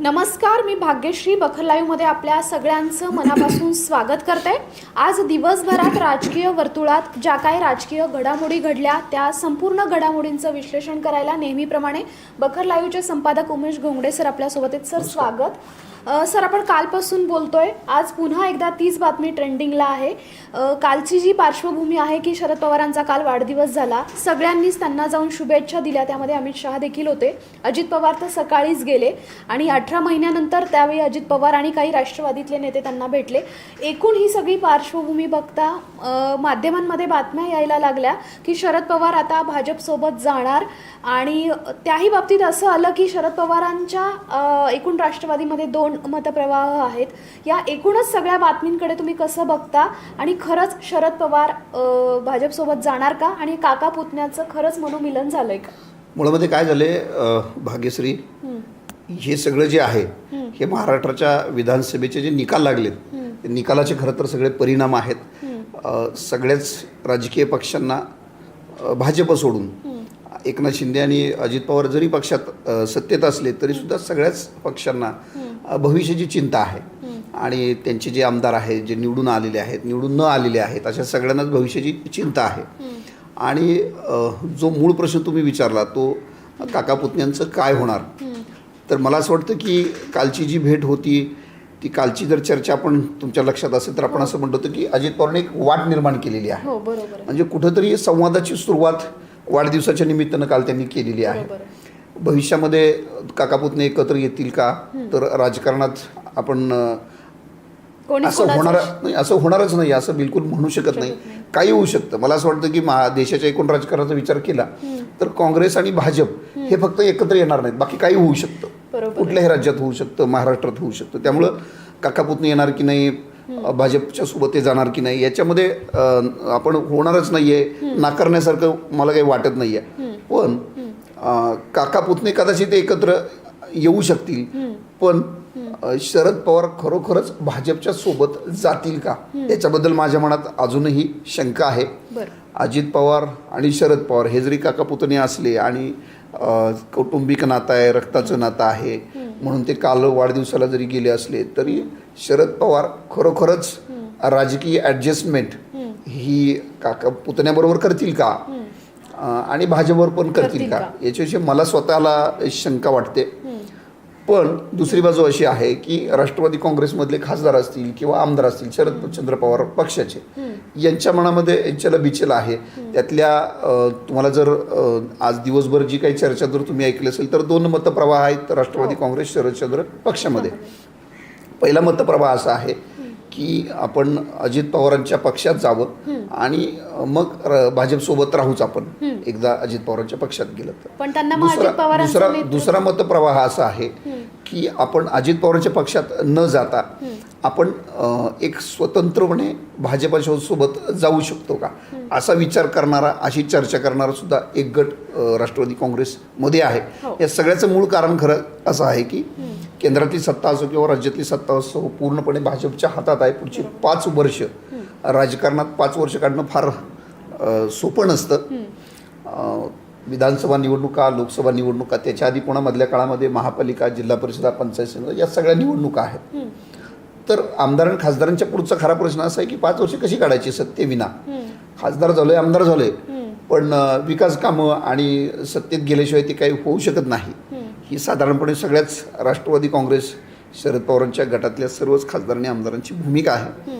नमस्कार मी भाग्यश्री बखर लाईव्हमध्ये आपल्या सगळ्यांचं मनापासून स्वागत करते. आज दिवसभरात राजकीय वर्तुळात ज्या काही राजकीय घडामोडी घडल्या त्या संपूर्ण घडामोडींचं विश्लेषण करायला नेहमीप्रमाणे बखर लाईव्हचे संपादक उमेश घोंगडे सर आपल्यासोबत आहेत. सर स्वागत. सर आपण कालपासून बोलतोय. आज पुन्हा एकदा तीच बातमी ट्रेंडिंगला आहे. कालची जी पार्श्वभूमी आहे की शरद पवारांचा काल वाढदिवस झाला सगळ्यांनीच त्यांना जाऊन शुभेच्छा दिल्या. त्यामध्ये अमित शहा देखील होते. अजित पवार तर सकाळीच गेले आणि अठरा महिन्यानंतर त्यावेळी अजित पवार आणि काही राष्ट्रवादीतले नेते त्यांना भेटले. एकूण ही सगळी पार्श्वभूमी बघता माध्यमांमध्ये बातम्या यायला लागल्या की शरद पवार आता भाजपसोबत जाणार आणि त्याही बाबतीत असं आलं की शरद पवारांच्या एकूण राष्ट्रवादीमध्ये दोन मतप्रवाह आहेत. या एकूणच सगळ्या बातमींकडे तुम्ही कसं बघता? आणि खरंच शरद पवार भाजपसोबत जाणार का? आणि काका पुतण्याचं खरंच मनोमिलन झालंय का? मुळामध्ये काय झाले भाग्यश्री हे सगळं जे आहे हे महाराष्ट्राच्या विधानसभेचे जे निकाल लागलेत ते निकालाचे खरं तर सगळे परिणाम आहेत. सगळ्याच राजकीय पक्षांना भाजप सोडून एकनाथ शिंदे आणि अजित पवार जरी पक्षात सत्तेत असले तरी सुद्धा सगळ्याच पक्षांना भविष्याची चिंता आहे. आणि त्यांचे जे आमदार आहेत जे निवडून आलेले आहेत निवडून न आलेले आहेत अशा सगळ्यांनाच भविष्याची चिंता आहे. आणि जो मूळ प्रश्न तुम्ही विचारला तो काका पुतण्यांचं काय होणार? तर मला असं वाटतं की कालची जी भेट होती ती कालची जर चर्चा आपण तुमच्या लक्षात असेल तर आपण असं म्हणतो होतो की अजित पवारने एक वाट निर्माण केलेली आहे. हो आहे. म्हणजे कुठंतरी संवादाची सुरुवात वाढदिवसाच्या निमित्तानं काल त्यांनी केलेली आहे. भविष्यामध्ये काका पुतणे एकत्र येतील का? तर राजकारणात आपण असं होणार नाही असं होणारच नाही असं बिलकुल म्हणू शकत नाही. काही होऊ शकतं. मला असं वाटतं की मा देशाच्या एकूण राजकारणाचा विचार केला तर काँग्रेस आणि भाजप हे फक्त एकत्र येणार नाहीत. बाकी काही होऊ शकतं. कुठल्याही राज्यात होऊ शकतं महाराष्ट्रात होऊ शकतं. त्यामुळं काका पुतणे येणार की नाही भाजपच्या सोबत ते जाणार की नाही याच्यामध्ये आपण होणारच नाही आहे नाकारण्यासारखं मला काही वाटत नाही आहे पण काका पुतणे कदाचित एकत्र येऊ शकतील. पण शरद पवार खरोखरच भाजपच्या सोबत जातील का? याच्याबद्दल माझ्या मनात अजूनही शंका आहे. अजित पवार आणि शरद पवार हे जरी काका पुतणे असले आणि कौटुंबिक नातं आहे रक्ताचं नातं आहे म्हणून ते काल वाढदिवसाला जरी गेले असले तरी शरद पवार खरोखरच राजकीय ॲडजस्टमेंट ही काका पुतण्याबरोबर करतील का? आणि भाजपवर पण करतील का? याच्याविषयी मला स्वतःला शंका वाटते. पण दुसरी बाजू अशी आहे की राष्ट्रवादी काँग्रेसमधले खासदार असतील किंवा आमदार असतील शरदचंद्र पवार पक्षाचे यांच्या मनामध्ये यांच्याला बिचल आहे. त्यातल्या तुम्हाला जर आज दिवसभर जी काही चर्चा जर तुम्ही ऐकली असेल तर दोन मतप्रवाह आहेत राष्ट्रवादी काँग्रेस शरदचंद्र पक्षामध्ये. पहिला मतप्रवाह असा आहे की आपण अजित पवारांच्या पक्षात जावं आणि मग भाजपसोबत राहूच आपण. एकदा अजित पवारांच्या पक्षात गेलं तर. दुसरा दुसरा मतप्रवाह असा आहे की आपण अजित पवारांच्या पक्षात न जाता आपण एक स्वतंत्रपणे भाजपाच्या सोबत जाऊ शकतो का? असा विचार करणारा अशी चर्चा करणारा सुद्धा एक गट राष्ट्रवादी काँग्रेसमध्ये आहे. हो. या सगळ्याचं मूळ कारण खरं असं आहे की केंद्रातली सत्ता असो किंवा राज्यातली सत्ता असो पूर्णपणे भाजपच्या हातात आहे. पुढची पाच वर्ष राजकारणात पाच वर्ष काढणं फार सोपं नसतं. विधानसभा निवडणुका लोकसभा निवडणुका त्याच्या आधी पुन्हा मधल्या काळामध्ये महापालिका जिल्हा परिषदा पंचायत समिती या सगळ्या निवडणुका आहेत. तर आमदार आणि खासदारांच्या पुढचा खरा प्रश्न असा आहे की पाच वर्ष कशी काढायची? सत्तेविना. खासदार झालोय आमदार झालोय. पण विकास कामं आणि सत्तेत गेल्याशिवाय ते काही होऊ शकत नाही. ही साधारणपणे सगळ्याच राष्ट्रवादी काँग्रेस शरद पवारांच्या गटातल्या सर्वच खासदार आणि आमदारांची भूमिका आहे.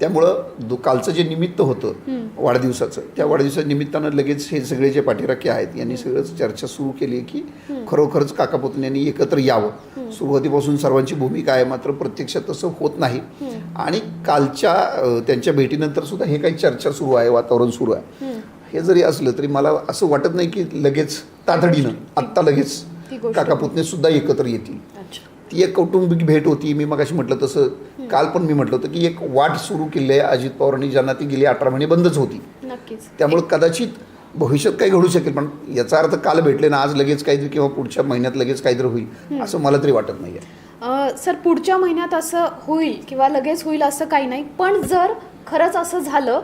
त्यामुळं दु कालचं जे निमित्त होतं वाढदिवसाचं त्या वाढदिवसाच्या निमित्तानं लगेच हे सगळे जे पाठीराखे आहेत यांनी सगळंच चर्चा सुरू केली की खरोखरच काका पुतणे यांनी एकत्र यावं. सुरुवातीपासून सर्वांची भूमिका आहे मात्र प्रत्यक्षात तसं होत नाही. आणि कालच्या त्यांच्या भेटीनंतर सुद्धा हे काही चर्चा सुरू आहे वातावरण सुरू आहे. हे जरी असलं तरी मला असं वाटत नाही की लगेच तातडीनं आत्ता लगेच काका पुतणे सुद्धा एकत्र येतील. ती एक कौटुंबिक भेट होती. मी मगाशी म्हटलं तसं काल पण मी म्हटलं होतं की एक वाट सुरू केली आहे अजित पवारांनी ज्यांना ती गेली अठरा महिने बंदच होती. त्यामुळे कदाचित भविष्यात काही घडू शकेल पण याचा अर्थ काल भेटले ना आज लगेच काहीतरी किंवा पुढच्या महिन्यात लगेच काहीतरी होईल असं मला तरी वाटत नाही अ, सर पुढच्या महिन्यात असं होईल किंवा लगेच होईल असं काही नाही. पण जर खरंच असं झालं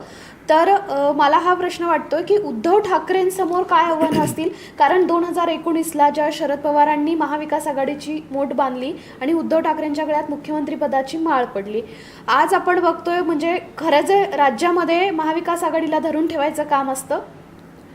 तर मला हा प्रश्न वाटतोय की उद्धव ठाकरेंसमोर काय आव्हानं असतील? कारण दोन हजार एकोणीसला ज्या शरद पवारांनी महाविकास आघाडीची मोठ बांधली आणि उद्धव ठाकरेंच्या गळ्यात मुख्यमंत्री पदाची माळ पडली. आज आपण बघतोय म्हणजे खरं जे राज्यामध्ये महाविकास आघाडीला धरून ठेवायचं काम असतं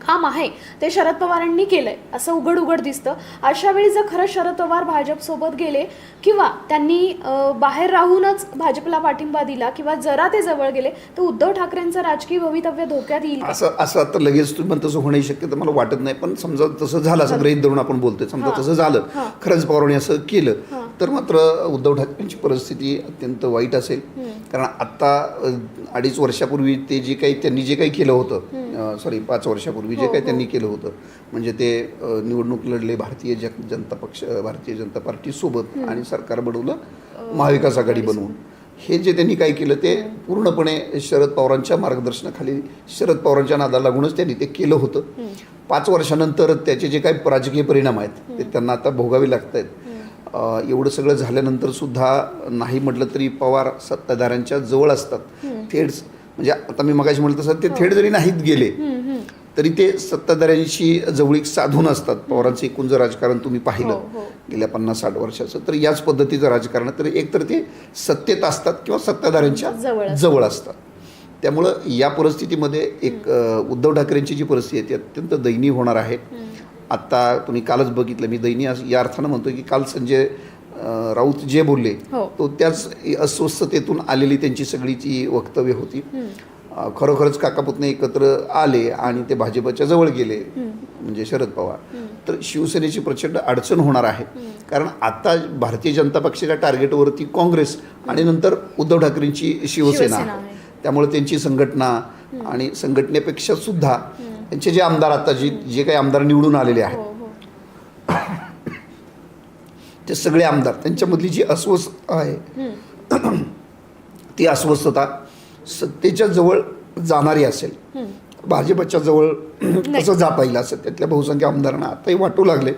काम आहे ते शरद पवारांनी केलंय असं उघड उघड दिसतं अशा वेळी जर खरं शरद पवार भाजपसोबत गेले किंवा त्यांनी बाहेर राहूनच भाजपला पाठिंबा दिला किंवा जरा ते जवळ गेले तर उद्धव ठाकरेंचं राजकीय भवितव्य धोक्यात येईल? असं असं आता लगेच तुम्ही तसं होण्याची शक्यता मला वाटत नाही पण समजा तसं झालं असं गृहित धरून आपण बोलतोय समजा. तसं झालं. खरंच पवारांनी असं केलं. तर मात्र उद्धव ठाकरेंची परिस्थिती अत्यंत वाईट असेल कारण आत्ता अ, अडीच वर्षापूर्वी ते जे काही त्यांनी जे काही केलं होतं सॉरी पाच वर्षापूर्वी जे हो, काही हो. त्यांनी केलं होतं. म्हणजे ते निवडणूक लढले भारतीय जन- जनता पक्ष भारतीय जनता पार्टी सोबत आणि सरकार बनवलं महाविकास आघाडी बनवून. हे जे त्यांनी काय केलं ते पूर्णपणे शरद पवारांच्या मार्गदर्शनाखाली शरद पवारांच्या नादाला लागूनच त्यांनी ते केलं होतं. पाच वर्षानंतर त्याचे जे काही राजकीय परिणाम आहेत ते त्यांना आता भोगावे लागत आहेत एवढं सगळं झाल्यानंतर सुद्धा नाही म्हटलं तरी पवार सत्ताधाऱ्यांच्या जवळ असतात. थेट म्हणजे आता मी मगाशी म्हटलं तसं ते थेट जरी नाहीत गेले. तरी ते सत्ताधाऱ्यांशी जवळीक साधून असतात पवारांचं एकूण जर राजकारण तुम्ही पाहिलं हो, हो. गेल्या पन्नास साठ वर्षाचं तर याच पद्धतीचं राजकारण. तर एकतर ते सत्तेत असतात किंवा सत्ताधाऱ्यांच्या जवळ असतात. त्यामुळं या परिस्थितीमध्ये एक उद्धव ठाकरेंची जी परिस्थिती आहे ती अत्यंत दयनीय होणार आहे आत्ता तुम्ही कालच बघितलं मी दयनीय या अर्थानं म्हणतो की काल संजय राऊत जे बोलले हो. तो त्याच अस्वस्थतेतून आलेली त्यांची सगळी ती वक्तव्य होती. खरोखरच काकापुतणे एकत्र आले आणि ते भाजपच्या जवळ गेले म्हणजे शरद पवार. तर शिवसेनेची प्रचंड अडचण होणार आहे. कारण आता भारतीय जनता पक्षाच्या टार्गेटवरती काँग्रेस आणि नंतर उद्धव ठाकरेंची शिवसेना. आहे. त्यामुळे त्यांची संघटना आणि संघटनेपेक्षा सुद्धा त्यांचे जे आमदार आता जे जे काही आमदार निवडून आलेले आहेत हो. ते सगळे आमदार त्यांच्यामधली जी अस्वस्थता आहे ती अस्वस्थता सत्तेच्या जवळ जाणारी असेल. भाजपच्या जवळ कसं जाता असं त्यातल्या बहुसंख्य आमदारांना आताही वाटू लागले.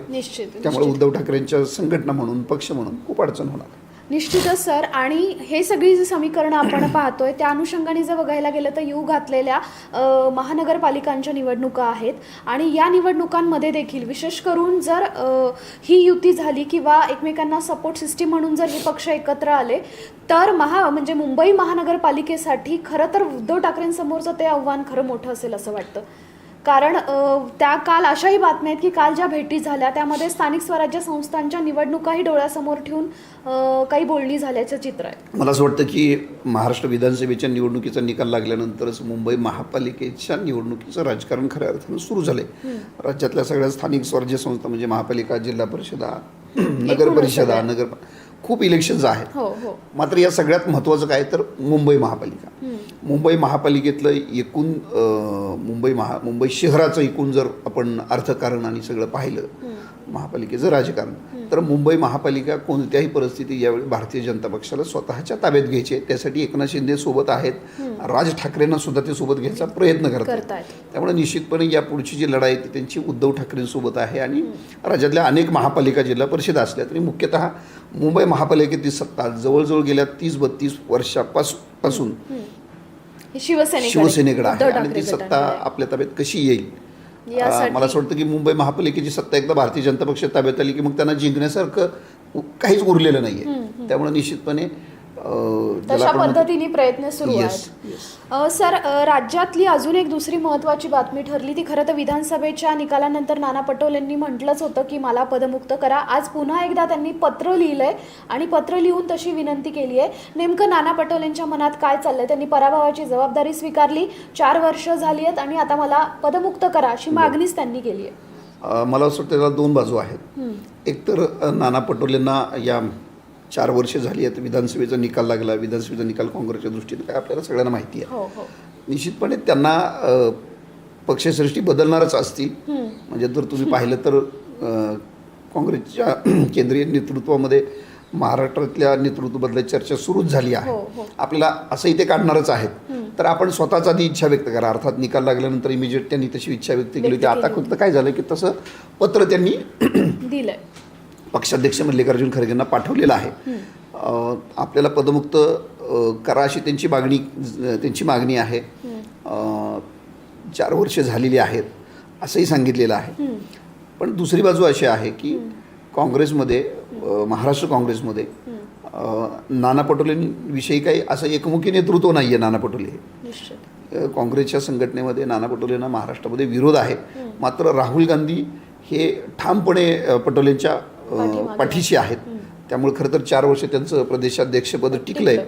त्यामुळे. उद्धव ठाकरेंच्या संघटना म्हणून पक्ष म्हणून खूप अडचण होणार. निश्चितच सर. आणि हे सगळी जी समीकरणं आपण पाहतोय त्या अनुषंगाने जर बघायला गेलं तर येऊ घातलेल्या महानगरपालिकांच्या निवडणुका आहेत. आणि या निवडणुकांमध्ये देखील विशेष करून जर ही युती झाली किंवा एकमेकांना सपोर्ट सिस्टीम म्हणून जर हे पक्ष एकत्र आले तर महा म्हणजे मुंबई महानगरपालिकेसाठी खरं तर उद्धव ठाकरेंसमोरचं ते आव्हान खरं मोठं असेल असं वाटतं. कारण त्या काल अशाही बातम्या आहेत की काल ज्या भेटी झाल्या त्यामध्ये स्थानिक स्वराज्य संस्थांच्या निवडणुकाही डोळ्यासमोर ठेवून काही बोलणी झाल्याचं चित्र आहे. मला असं वाटतं की महाराष्ट्र विधानसभेच्या निवडणुकीचा निकाल लागल्यानंतरच मुंबई महापालिकेच्या निवडणुकीचं राजकारण खऱ्या अर्थानं सुरू झाले राज्यातल्या सगळ्या स्थानिक स्वराज्य संस्था म्हणजे महापालिका जिल्हा परिषदा नगर परिषदा. नगर खूप इलेक्शन्स आहेत. हो हो. मात्र या सगळ्यात महत्त्वाचं काय तर मुंबई महापालिका. मुंबई महापालिकेतलं एकूण मुंबई महा मुंबई शहराचं एकूण जर आपण अर्थकारण आणि सगळं पाहिलं महापालिकेचं राजकारण. तर मुंबई महापालिका कोणत्याही परिस्थितीत यावेळी भारतीय जनता पक्षाला स्वतःच्या ताब्यात घ्यायची आहे. त्यासाठी एकनाथ शिंदे सोबत आहेत. राज ठाकरेंना सुद्धा ते सोबत घ्यायचा प्रयत्न करतात. त्यामुळे निश्चितपणे या पुढची जी लढाई ती त्यांची उद्धव ठाकरेंसोबत आहे आणि राज्यातल्या अनेक महापालिका जिल्हा परिषद असल्या तरी मुख्यतः मुंबई महापालिकेतील सत्ता जवळजवळ गेल्या तीस बत्तीस वर्षापासून पासून शिवसेनेकडे आहे आणि ती सत्ता. आपल्या ताब्यात कशी येईल? यासाठी- मला असं वाटतं की मुंबई महापालिकेची सत्ता एकदा भारतीय जनता पक्ष ताब्यात आली की मग त्यांना जिंकण्यासारखं काहीच उरलेलं नाहीये. त्यामुळे निश्चितपणे तशा पद्धतीने प्रयत्न सुरू आहेत. सर राज्यातली अजून एक दुसरी महत्त्वाची बातमी ठरली ती खरं तर विधानसभेच्या निकालानंतर नाना पटोलेंनी म्हटलंच होतं की मला पदमुक्त करा. आज पुन्हा एकदा त्यांनी पत्र लिहिलंय आणि पत्र लिहून तशी विनंती केली आहे. नेमकं नाना पटोलेंच्या मनात काय चाललंय? त्यांनी पराभवाची जबाबदारी स्वीकारली चार वर्ष झाली आहेत आणि आता मला पदमुक्त करा अशी मागणीच त्यांनी केली आहे. मला असं वाटतं त्याला दोन बाजू आहेत. एक तर अं, नाना पटोलेंना या चार वर्ष झाली आहेत विधानसभेचा निकाल लागला विधानसभेचा निकाल काँग्रेसच्या दृष्टीने काय आपल्याला सगळ्यांना माहिती आहे. हो हो. निश्चितपणे त्यांना पक्षसृष्टी बदलणारच असतील. म्हणजे जर तुम्ही पाहिलं तर काँग्रेसच्या केंद्रीय नेतृत्वामध्ये महाराष्ट्रातल्या नेतृत्व बदलायची चर्चा सुरूच झाली आहे. हो, हो. आपल्याला असंही ते काढणारच आहेत. तर आपण स्वतःच आधी इच्छा व्यक्त करा. अर्थात निकाल लागल्यानंतर इमिजिएट त्यांनी तशी इच्छा व्यक्त केली होती. आता फक्त काय झालं की तसं पत्र त्यांनी दिलंय. पक्षाध्यक्ष मल्लिकार्जुन खरगेंना पाठवलेलं आहे. आपल्याला पदमुक्त करा अशी त्यांची मागणी त्यांची मागणी आहे. चार वर्ष झालेली आहेत असंही सांगितलेलं आहे. पण दुसरी बाजू अशी आहे की काँग्रेसमध्ये महाराष्ट्र काँग्रेसमध्ये नाना पटोलेंविषयी काही असं एकमुखी नेतृत्व नाही आहे नाना पटोले. हे काँग्रेसच्या संघटनेमध्ये नाना पटोलेंना महाराष्ट्रामध्ये विरोध आहे. मात्र राहुल गांधी हे ठामपणे पटोलेंच्या. पाठीशी आहेत. त्यामुळे खरं तर चार वर्ष त्यांचं प्रदेशाध्यक्षपद टिकलंय.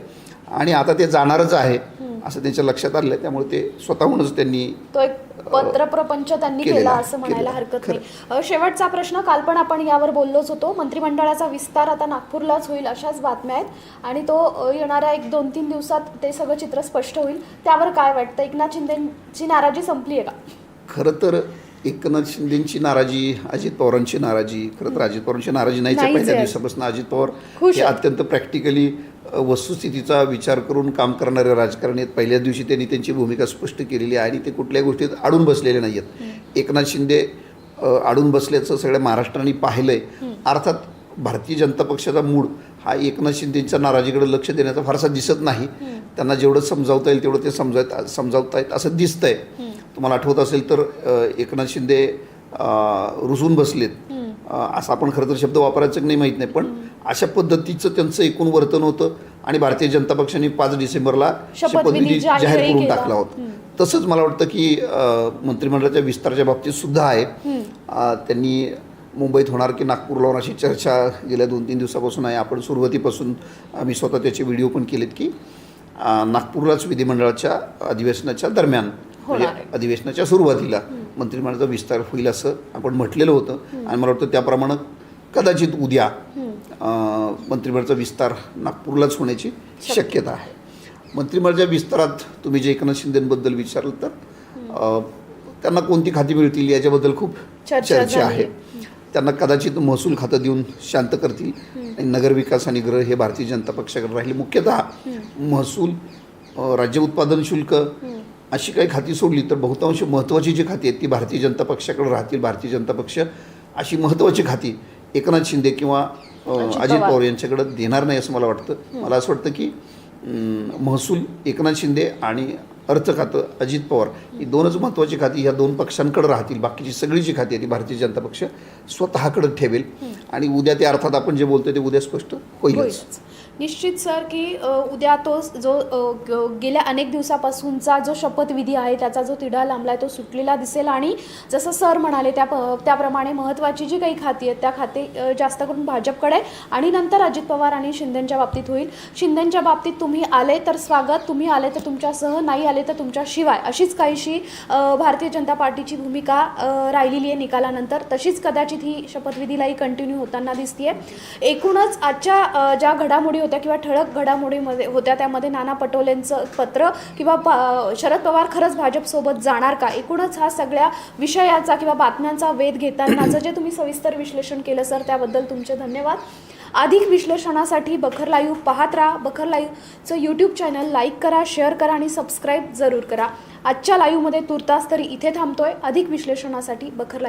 आणि आता ते जाणारच आहे. असं त्यांच्या लक्षात आलं आहे त्यामुळे ते स्वतःहूनच त्यांनी तो एक पत्र प्रपंच त्यांनी केला आहे, असं म्हणायला आहे. हरकत नाही. शेवटचा प्रश्न काल पण आपण यावर बोललोच होतो. मंत्रिमंडळाचा विस्तार आता नागपूरलाच होईल अशाच बातम्या आहेत. आणि तो येणाऱ्या एक दोन तीन दिवसात ते सगळं चित्र स्पष्ट होईल. त्यावर काय वाटतं? एकनाथ शिंदेची नाराजी संपली आहे का? खरं तर एकनाथ शिंदेची नाराजी अजित पवारांची नाराजी खरं तर अजित पवारांची नाराजी नाहीच आहे पहिल्या आहे. दिवसापासून अजित पवार हे. अत्यंत प्रॅक्टिकली वस्तुस्थितीचा विचार करून काम करणारे राजकारणी आहेत. पहिल्या दिवशी त्यांनी त्यांची भूमिका स्पष्ट केलेली आहे आणि ते कुठल्याही गोष्टीत अडून बसलेले नाही आहेत एकनाथ शिंदे अडून बसल्याचं सगळ्या महाराष्ट्राने पाहिलंय. अर्थात भारतीय जनता पक्षाचा मूड हा एकनाथ शिंदेच्या नाराजीकडे लक्ष देण्याचा फारसा दिसत नाही. त्यांना जेवढं समजावता येईल तेवढं ते समजावत समजावतायत असं दिसतंय. तुम्हाला आठवत असेल तर एकनाथ शिंदे रुजून बसलेत. असा आपण खरं तर शब्द वापरायचं की नाही माहीत नाही पण अशा पद्धतीचं त्यांचं एकूण वर्तन होतं आणि भारतीय जनता पक्षाने पाच डिसेंबरला शपथविधी जाहीर करून केला. टाकला होता. तसंच मला वाटतं की मंत्रिमंडळाच्या विस्ताराच्या बाबतीत सुद्धा आहे. त्यांनी मुंबईत होणार की नागपूरला होणार अशी चर्चा गेल्या दोन तीन दिवसापासून आहे. आपण सुरुवातीपासून आम्ही स्वतः त्याचे व्हिडिओ पण केलेत की नागपूरलाच विधिमंडळाच्या अधिवेशनाच्या दरम्यान म्हणजे. अधिवेशनाच्या सुरुवातीला मंत्रिमंडळाचा विस्तार होईल असं आपण म्हटलेलं होतं. आणि मला वाटतं त्याप्रमाणे कदाचित उद्या मंत्रिमंडळाचा विस्तार नागपूरलाच होण्याची शक्यता आहे. मंत्रिमंडळाच्या विस्तारात तुम्ही जे एकनाथ शिंदेबद्दल विचारलं तर त्यांना कोणती खाती मिळतील याच्याबद्दल खूप चर्चा आहे. त्यांना कदाचित महसूल खातं देऊन शांत करतील. आणि नगरविकास आणि गृह हे भारतीय जनता पक्षाकडे राहिले. मुख्यतः महसूल राज्य उत्पादन शुल्क अशी काही खाती सोडली तर बहुतांश महत्त्वाची जी खाती आहेत ती भारतीय जनता पक्षाकडे राहतील भारतीय जनता पक्ष अशी महत्त्वाची खाती एकनाथ शिंदे किंवा अजित पवार. यांच्याकडे देणार नाही असं मला वाटतं. मला असं वाटतं की महसूल एकनाथ शिंदे आणि अर्थ खातं अजित पवार ही दोनच महत्त्वाची खाती ह्या दोन पक्षांकडे राहतील. बाकीची सगळी जी खाती आहे ती भारतीय जनता पक्ष स्वतःकडे ठेवेल. आणि उद्या ते अर्थात आपण जे बोलतोय ते उद्या स्पष्ट होईलच. निश्चित सर की उद्या तो जो ग- गेल्या अनेक दिवसापासूनचा जो शपथविधी आहे त्याचा जो तिढा लांबलाय तो सुटलेला दिसेल आणि जसं सर म्हणाले त्या प- त्याप्रमाणे महत्त्वाची जी काही खाती आहेत त्या खाते जास्त करून भाजपकडे आणि नंतर अजित पवार आणि शिंदेच्या बाबतीत होईल. शिंदेच्या बाबतीत तुम्ही आले तर स्वागत तुम्ही आले तर तुमच्यासह नाही आले तर तुमच्याशिवाय. अशीच काहीशी भारतीय जनता पार्टीची भूमिका राहिलेली आहे निकालानंतर. तशीच कदाचित ही शपथविधीलाही कंटिन्यू होताना दिसतीये. एकूणच आजच्या ज्या घडामोडी होत्या किंवा ठळक घडामोडीमध्ये होत्या त्यामध्ये नाना पटोलेंचं पत्र किंवा शरद पवार खरंच भाजपसोबत जाणार का? एकूणच हा सगळ्या विषयाचा किंवा बातम्यांचा वेध घेतानाचं जे तुम्ही सविस्तर विश्लेषण केलं सर त्याबद्दल तुमचे धन्यवाद. अधिक विश्लेषणासाठी बखर लाईव्ह पाहत राहा. बखर लाईव्हचं यूट्यूब चॅनल लाईक करा शेअर करा आणि सबस्क्राईब जरूर करा. आजच्या लाईव्हमध्ये तुर्तास तरी इथे थांबतोय. अधिक विश्लेषणासाठी बखर लाईव्ह